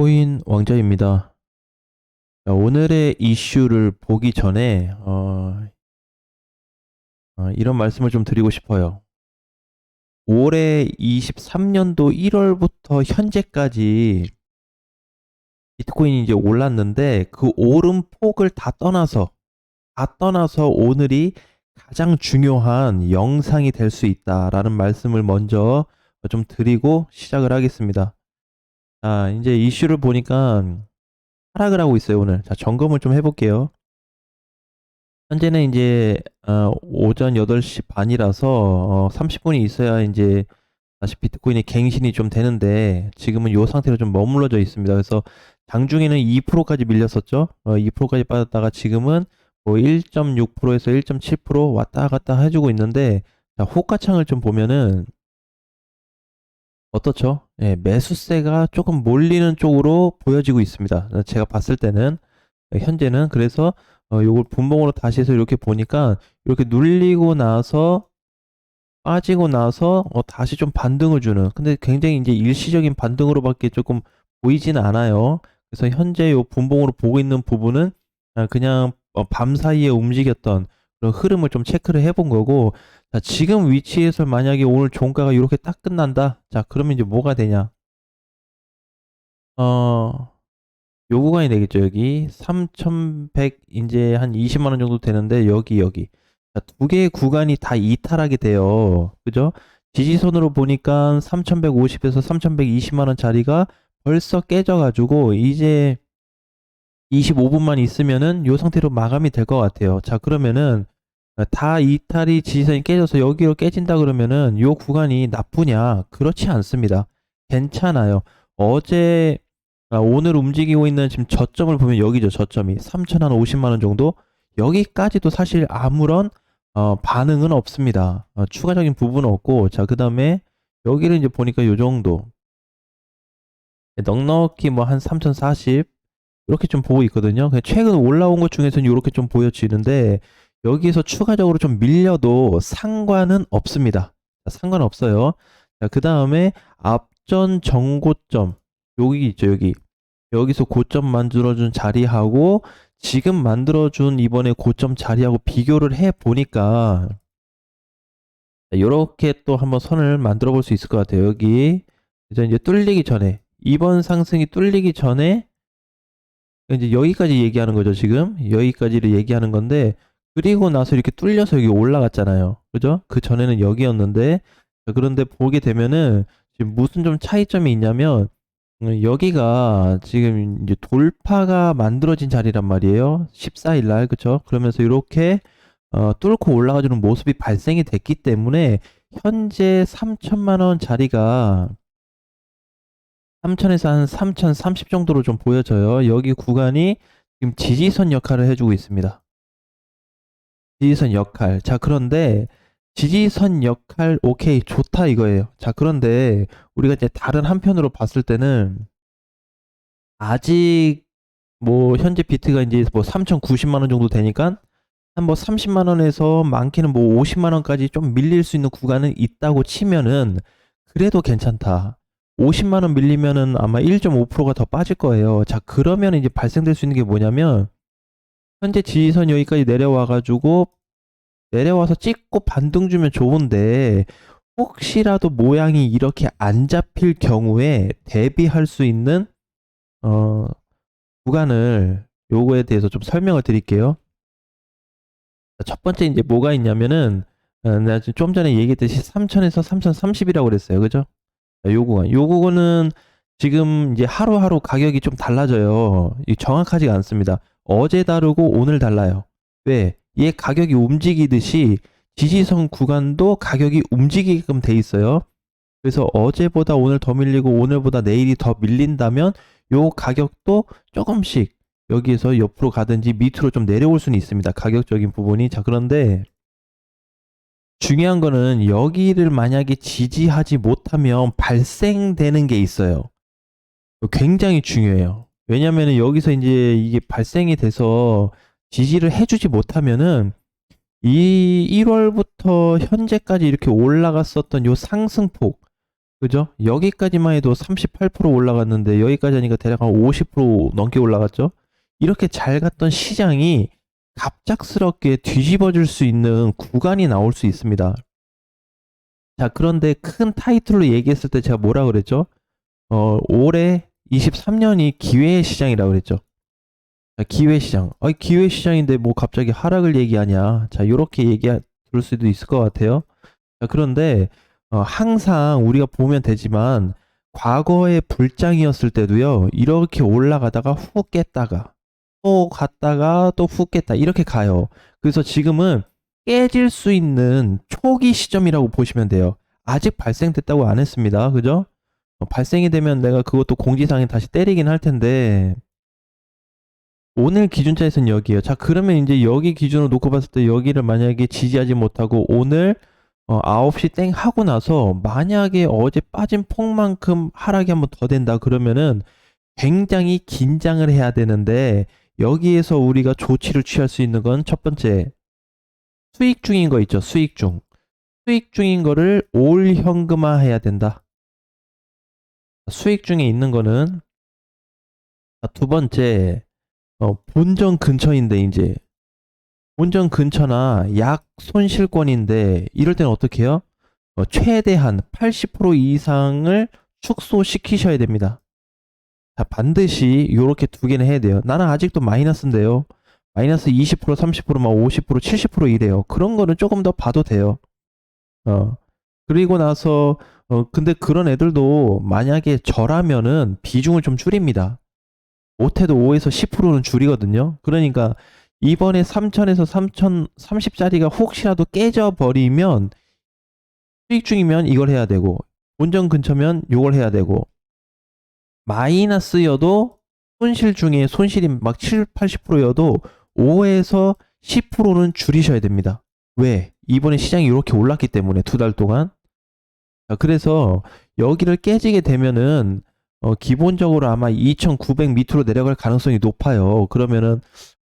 비트코인 왕자입니다. 자, 오늘의 이슈를 보기 전에 어, 어, 이런 말씀을 좀 드리고 싶어요. 올해 23년도 1월부터 현재까지 비트코인이 이제 올랐는데 그 오름 폭을 다 떠나서 다 떠나서 오늘이 가장 중요한 영상이 될 수 있다라는 말씀을 먼저 좀 드리고 시작을 하겠습니다. 자, 이제 이슈를 보니까 하락을 하고 있어요, 오늘. 자, 점검을 좀 해볼게요. 현재는 이제, 어, 오전 8시 반이라서, 어, 30분이 있어야 이제, 다시 비트코인이 갱신이 좀 되는데, 지금은 이 상태로 좀 머물러져 있습니다. 그래서, 장중에는 2%까지 밀렸었죠? 어, 2%까지 빠졌다가 지금은 뭐 1.6%에서 1.7% 왔다 갔다 해주고 있는데, 자, 호가창을 좀 보면은, 어떻죠? 예, 매수세가 조금 몰리는 쪽으로 보여지고 있습니다. 제가 봤을 때는 예, 현재는 그래서 어, 요걸 분봉으로 다시 해서 이렇게 보니까 이렇게 눌리고 나서 빠지고 나서 어, 다시 좀 반등을 주는 근데 굉장히 이제 일시적인 반등으로밖에 조금 보이지는 않아요. 그래서 현재 요 분봉으로 보고 있는 부분은 아, 그냥 어, 밤 사이에 움직였던 그런 흐름을 좀 체크를 해본 거고 자, 지금 위치에서 만약에 오늘 종가가 이렇게 딱 끝난다. 자, 그러면 이제 뭐가 되냐? 어, 요 구간이 되겠죠, 여기. 3,100, 이제 한 20만원 정도 되는데, 여기, 여기. 자, 두 개의 구간이 다 이탈하게 돼요. 그죠? 지지선으로 보니까 3,150에서 3,120만원 자리가 벌써 깨져가지고, 이제 25분만 있으면은 요 상태로 마감이 될 것 같아요. 자, 그러면은, 다 이탈이 지지선이 깨져서 여기로 깨진다 그러면은 요 구간이 나쁘냐? 그렇지 않습니다. 괜찮아요. 어제 아, 오늘 움직이고 있는 지금 저점을 보면 여기죠. 저점이 3,050만 원 정도. 여기까지도 사실 아무런 어, 반응은 없습니다. 어, 추가적인 부분은 없고 자, 그 다음에 여기를 이제 보니까 요 정도. 넉넉히 뭐 한 3,040 이렇게 좀 보고 있거든요. 최근 올라온 것 중에서는 이렇게 좀 보여지는데 여기서 추가적으로 좀 밀려도 상관은 없습니다. 상관없어요. 그 다음에 앞전 정고점, 여기 있죠, 여기. 여기서 고점 만들어준 자리하고 지금 만들어준 이번에 고점 자리하고 비교를 해 보니까 이렇게 또 한번 선을 만들어 볼 수 있을 것 같아요. 여기 이제 뚫리기 전에 이번 상승이 뚫리기 전에 이제 여기까지 얘기하는 거죠. 지금 여기까지를 얘기하는 건데 그리고 나서 이렇게 뚫려서 여기 올라갔잖아요. 그죠? 그 전에는 여기였는데, 그런데 보게 되면은, 지금 무슨 좀 차이점이 있냐면, 음, 여기가 지금 이제 돌파가 만들어진 자리란 말이에요. 14일 날, 그죠? 그러면서 이렇게, 어, 뚫고 올라가주는 모습이 발생이 됐기 때문에, 현재 3천만원 자리가, 3천에서 한 3,030 정도로 좀 보여져요. 여기 구간이 지금 지지선 역할을 해주고 있습니다. 지지선 역할. 자, 그런데 지지선 역할 오케이 좋다 이거예요. 자, 그런데 우리가 이제 다른 한편으로 봤을 때는 아직 뭐 현재 비트가 이제 뭐 3,090만 원 정도 되니까 한 뭐 30만 원에서 많게는 뭐 50만 원까지 좀 밀릴 수 있는 구간은 있다고 치면은 그래도 괜찮다. 50만 원 밀리면은 아마 1.5%가 더 빠질 거예요. 자, 그러면 이제 발생될 수 있는 게 뭐냐면 현재 지지선 여기까지 내려와 가지고 내려와서 찍고 반등 주면 좋은데 혹시라도 모양이 이렇게 안 잡힐 경우에 대비할 수 있는 어 구간을 요거에 대해서 좀 설명을 드릴게요. 첫 번째 이제 뭐가 있냐면은 어, 내가 좀 전에 얘기했듯이 3000에서 3030이라고 그랬어요. 그죠? 요 구간. 요 구간은 지금 이제 하루하루 가격이 좀 달라져요. 정확하지가 않습니다. 어제 다르고 오늘 달라요. 왜? 얘 가격이 움직이듯이 지지선 구간도 가격이 움직이게끔 돼 있어요. 그래서 어제보다 오늘 더 밀리고 오늘보다 내일이 더 밀린다면 요 가격도 조금씩 여기에서 옆으로 가든지 밑으로 좀 내려올 수는 있습니다. 가격적인 부분이. 자, 그런데 중요한 거는 여기를 만약에 지지하지 못하면 발생되는 게 있어요. 굉장히 중요해요. 왜냐면은 여기서 이제 이게 발생이 돼서 지지를 해주지 못하면은 이 1월부터 현재까지 이렇게 올라갔었던 요 상승폭 그죠? 여기까지만 해도 38% 올라갔는데 여기까지 하니까 대략 한 50% 넘게 올라갔죠? 이렇게 잘 갔던 시장이 갑작스럽게 뒤집어질 수 있는 구간이 나올 수 있습니다. 자, 그런데 큰 타이틀로 얘기했을 때 제가 뭐라 그랬죠? 어, 올해 23년이 기회의 시장이라고 그랬죠. 자, 기회 시장. 아니, 기회 시장인데 뭐 갑자기 하락을 얘기하냐. 자, 요렇게 얘기 들 수도 있을 것 같아요. 자, 그런데 어, 항상 우리가 보면 되지만 과거의 불장이었을 때도요. 이렇게 올라가다가 훅 깼다가 또 갔다가 또 훅 깼다. 이렇게 가요. 그래서 지금은 깨질 수 있는 초기 시점이라고 보시면 돼요. 아직 발생됐다고 안 했습니다. 그죠? 어, 발생이 되면 내가 그것도 공지사항에 다시 때리긴 할 텐데 오늘 기준자에서는 여기에요. 자, 그러면 이제 여기 기준으로 놓고 봤을 때 여기를 만약에 지지하지 못하고 오늘 어, 9시 땡 하고 나서 만약에 어제 빠진 폭만큼 하락이 한번 더 된다 그러면은 굉장히 긴장을 해야 되는데 여기에서 우리가 조치를 취할 수 있는 건 첫 번째 수익 중인 거 있죠. 수익 중. 수익 중인 거를 올 현금화 해야 된다. 수익 중에 있는 거는 자, 두 번째 어, 본전 근처인데 이제 본전 근처나 약 손실권인데 이럴 때는 어떻게 해요? 어, 최대한 80% 이상을 축소시키셔야 됩니다. 자, 반드시 이렇게 두 개는 해야 돼요. 나는 아직도 마이너스인데요. 마이너스 20%, 30%, 막 50%, 70% 이래요. 그런 거는 조금 더 봐도 돼요. 어. 그리고 나서 어 근데 그런 애들도 만약에 저라면은 비중을 좀 줄입니다. 못해도 5에서 10%는 줄이거든요. 그러니까 이번에 3천에서 3,030짜리가 혹시라도 깨져버리면 수익 중이면 이걸 해야 되고 본전 근처면 이걸 해야 되고 마이너스여도 손실 중에 손실이 막 7, 80%여도 5에서 10%는 줄이셔야 됩니다. 왜? 이번에 시장이 이렇게 올랐기 때문에 두 달 동안. 자, 그래서 여기를 깨지게 되면은 어, 기본적으로 아마 2,900 밑으로 내려갈 가능성이 높아요. 그러면은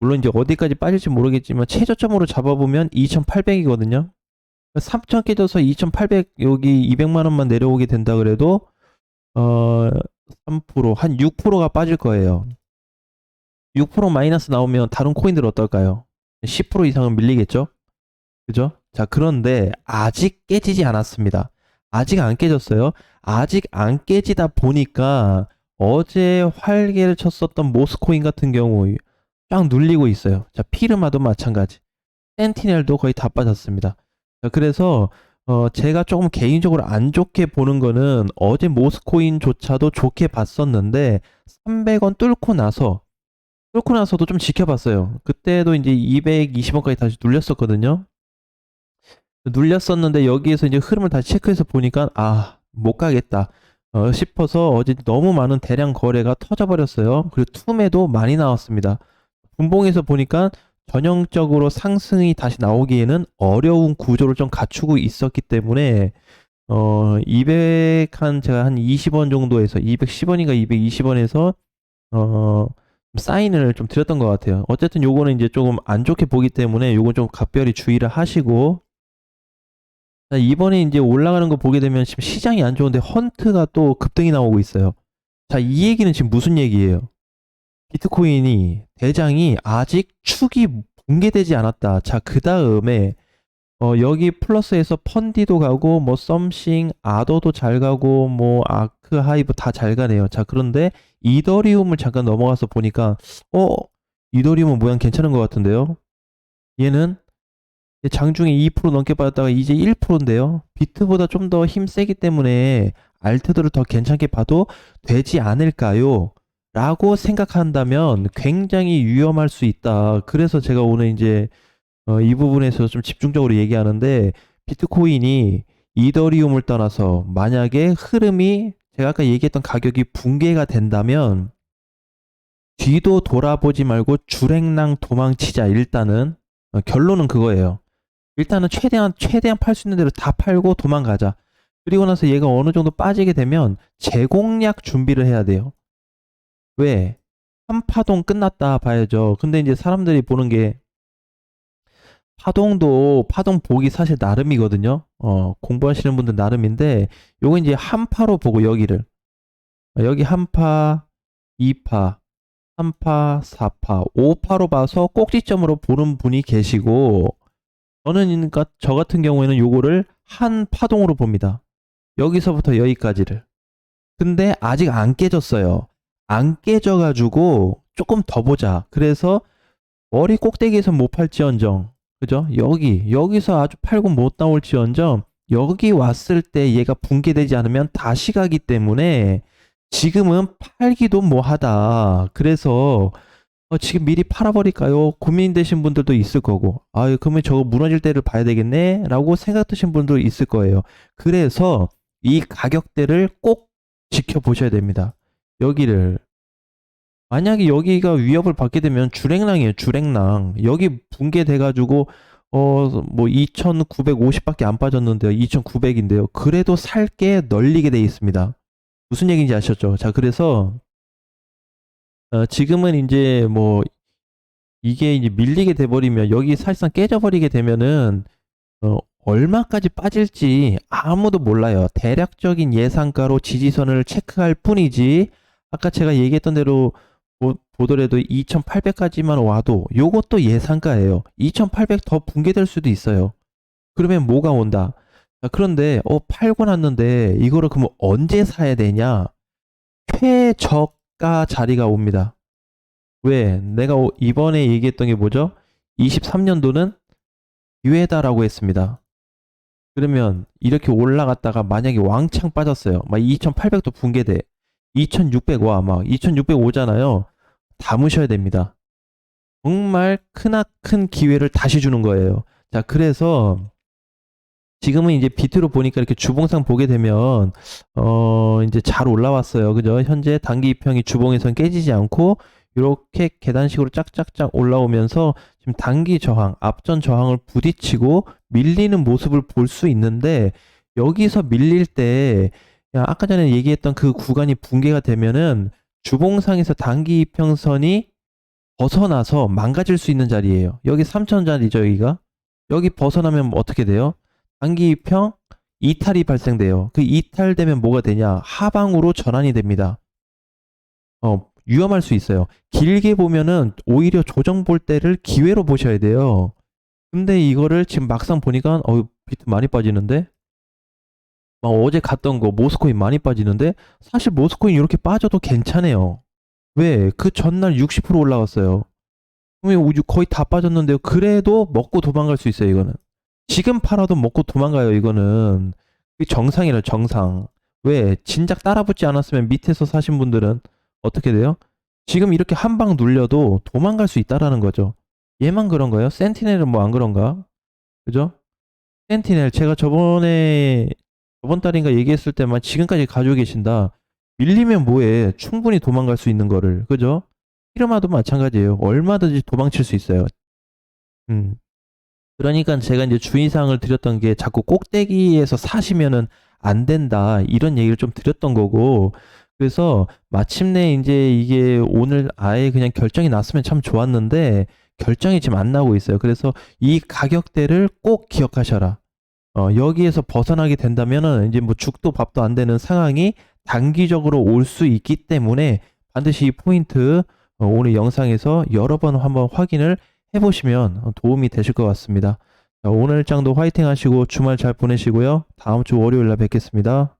물론 이제 어디까지 빠질지 모르겠지만 최저점으로 잡아보면 2,800이거든요. 3,000 깨져서 2,800 여기 200만 원만 내려오게 된다 그래도 어, 3%한 6%가 빠질 거예요. 6% 마이너스 나오면 다른 코인들 어떨까요? 10% 이상은 밀리겠죠? 그죠? 자, 그런데 아직 깨지지 않았습니다. 아직 안 깨졌어요. 아직 안 깨지다 보니까 어제 활개를 쳤었던 모스코인 같은 경우 쫙 눌리고 있어요. 자, 피르마도 마찬가지. 센티넬도 거의 다 빠졌습니다. 자, 그래서 어, 제가 조금 개인적으로 안 좋게 보는 거는 어제 모스코인조차도 좋게 봤었는데 300원 뚫고 나서 뚫고 나서도 좀 지켜봤어요. 그때도 이제 220원까지 다시 눌렸었거든요. 눌렸었는데 여기에서 이제 흐름을 다시 체크해서 보니까 아, 못 가겠다. 어, 싶어서 어제 너무 많은 대량 거래가 터져버렸어요. 그리고 툼에도 많이 나왔습니다. 분봉에서 보니까 전형적으로 상승이 다시 나오기에는 어려운 구조를 좀 갖추고 있었기 때문에 어, 200 한 제가 한 20원 정도에서 210원인가 220원에서 어, 사인을 좀 드렸던 것 같아요. 어쨌든 요거는 이제 조금 안 좋게 보기 때문에 요건 좀 각별히 주의를 하시고 자, 이번에 이제 올라가는 거 보게 되면 지금 시장이 안 좋은데 헌트가 또 급등이 나오고 있어요. 자, 이 얘기는 지금 무슨 얘기예요? 비트코인이 대장이 아직 축이 붕괴되지 않았다. 자, 그 다음에 어, 여기 플러스에서 펀디도 가고 뭐 썸싱, 아더도 잘 가고 뭐 아크 하이브 다 잘 가네요. 자, 그런데 이더리움을 잠깐 넘어가서 보니까 어, 이더리움은 모양 괜찮은 것 같은데요. 얘는 장중에 2% 넘게 빠졌다가 이제 1%인데요. 비트보다 좀 더 힘 세기 때문에 알트들을 더 괜찮게 봐도 되지 않을까요? 라고 생각한다면 굉장히 위험할 수 있다. 그래서 제가 오늘 이제 어, 이 부분에서 좀 집중적으로 얘기하는데 비트코인이 이더리움을 떠나서 만약에 흐름이 제가 아까 얘기했던 가격이 붕괴가 된다면 뒤도 돌아보지 말고 주행랑 도망치자 일단은 어, 결론은 그거예요. 일단은 최대한 최대한 팔 수 있는 대로 다 팔고 도망가자. 그리고 나서 얘가 어느 정도 빠지게 되면 재공략 준비를 해야 돼요. 왜? 한파동 끝났다 봐야죠. 근데 이제 사람들이 보는 게 파동도 파동 보기 사실 나름이거든요. 어, 공부하시는 분들 나름인데 요거 이제 한파로 보고 여기를 어, 여기 한파, 2파, 3파, 4파, 5파로 봐서 꼭지점으로 보는 분이 계시고 저는 그러니까 저 같은 경우에는 요거를 한 파동으로 봅니다. 여기서부터 여기까지를. 근데 아직 안 깨졌어요. 안 깨져가지고 조금 더 보자. 그래서 머리 꼭대기에서 못 팔지언정. 그죠? 여기, 여기서 아주 팔고 못 나올지언정. 여기 왔을 때 얘가 붕괴되지 않으면 다시 가기 때문에 지금은 팔기도 뭐하다. 그래서 어, 지금 미리 팔아버릴까요? 고민되신 분들도 있을 거고, 아, 그러면 저거 무너질 때를 봐야 되겠네? 라고 생각 드신 분도 있을 거예요. 그래서 이 가격대를 꼭 지켜보셔야 됩니다. 여기를. 만약에 여기가 위협을 받게 되면 주랭랑이에요, 주랭랑. 여기 붕괴돼 가지고, 어, 뭐 2,950밖에 안 빠졌는데요. 2,900인데요. 그래도 살게 널리게 돼 있습니다. 무슨 얘기인지 아셨죠? 자, 그래서, 어, 지금은 이제 뭐, 이게 이제 밀리게 돼 버리면, 여기 사실상 깨져 버리게 되면은, 어, 얼마까지 빠질지 아무도 몰라요. 대략적인 예상가로 지지선을 체크할 뿐이지, 아까 제가 얘기했던 대로 보, 보더라도 2,800까지만 와도 요것도 예상가예요. 2,800 더 붕괴될 수도 있어요. 그러면 뭐가 온다? 자, 그런데, 어, 팔고 났는데, 이거를 그럼 언제 사야 되냐? 최저가 자리가 옵니다. 왜? 내가 오- 이번에 얘기했던 게 뭐죠? 23년도는 기회다라고 했습니다. 그러면 이렇게 올라갔다가 만약에 왕창 빠졌어요. 막 2800도 붕괴돼. 2600 와, 막2600 오잖아요. 담으셔야 됩니다. 정말 크나큰 기회를 다시 주는 거예요. 자, 그래서 지금은 이제 비트로 보니까 이렇게 주봉상 보게 되면 어 이제 잘 올라왔어요. 그죠? 현재 단기 이평이 주봉에선 깨지지 않고 이렇게 계단식으로 짝짝짝 올라오면서 지금 단기 저항, 앞전 저항을 부딪히고 밀리는 모습을 볼 수 있는데 여기서 밀릴 때 야, 아까 전에 얘기했던 그 구간이 붕괴가 되면은 주봉상에서 단기 이평선이 벗어나서 망가질 수 있는 자리예요. 여기 3천 자리죠, 여기가. 여기 벗어나면 어떻게 돼요? 단기 이평 이탈이 발생돼요. 그 이탈되면 뭐가 되냐? 하방으로 전환이 됩니다. 어, 위험할 수 있어요. 길게 보면은 오히려 조정 볼 때를 기회로 보셔야 돼요. 근데 이거를 지금 막상 보니까 어 비트 많이 빠지는데 막 어제 갔던 거 모스코인 많이 빠지는데 사실 모스코인 이렇게 빠져도 괜찮아요. 왜? 그 전날 60% 올라갔어요. 그러면 우주 거의 다 빠졌는데요. 그래도 먹고 도망갈 수 있어요, 이거는. 지금 팔아도 먹고 도망가요, 이거는. 그 정상이라 정상. 왜? 진작 따라붙지 않았으면 밑에서 사신 분들은 어떻게 돼요? 지금 이렇게 한 방 눌려도 도망갈 수 있다라는 거죠. 얘만 그런가요? 센티넬은 뭐 안 그런가? 그죠? 센티넬 제가 저번에 저번 달인가 얘기했을 때만 지금까지 가지고 계신다. 밀리면 뭐해? 충분히 도망갈 수 있는 거를. 그죠? 피르마도 마찬가지예요. 얼마든지 도망칠 수 있어요. 음. 그러니까 제가 이제 주의사항을 드렸던 게 자꾸 꼭대기에서 사시면은 안 된다. 이런 얘기를 좀 드렸던 거고. 그래서 마침내 이제 이게 오늘 아예 그냥 결정이 났으면 참 좋았는데 결정이 지금 안 나오고 있어요. 그래서 이 가격대를 꼭 기억하셔라. 어, 여기에서 벗어나게 된다면은 이제 뭐 죽도 밥도 안 되는 상황이 단기적으로 올 수 있기 때문에 반드시 이 포인트 어, 오늘 영상에서 여러 번 한번 확인을 해보시면 도움이 되실 것 같습니다. 자, 오늘 장도 화이팅 하시고 주말 잘 보내시고요. 다음 주 월요일 날 뵙겠습니다.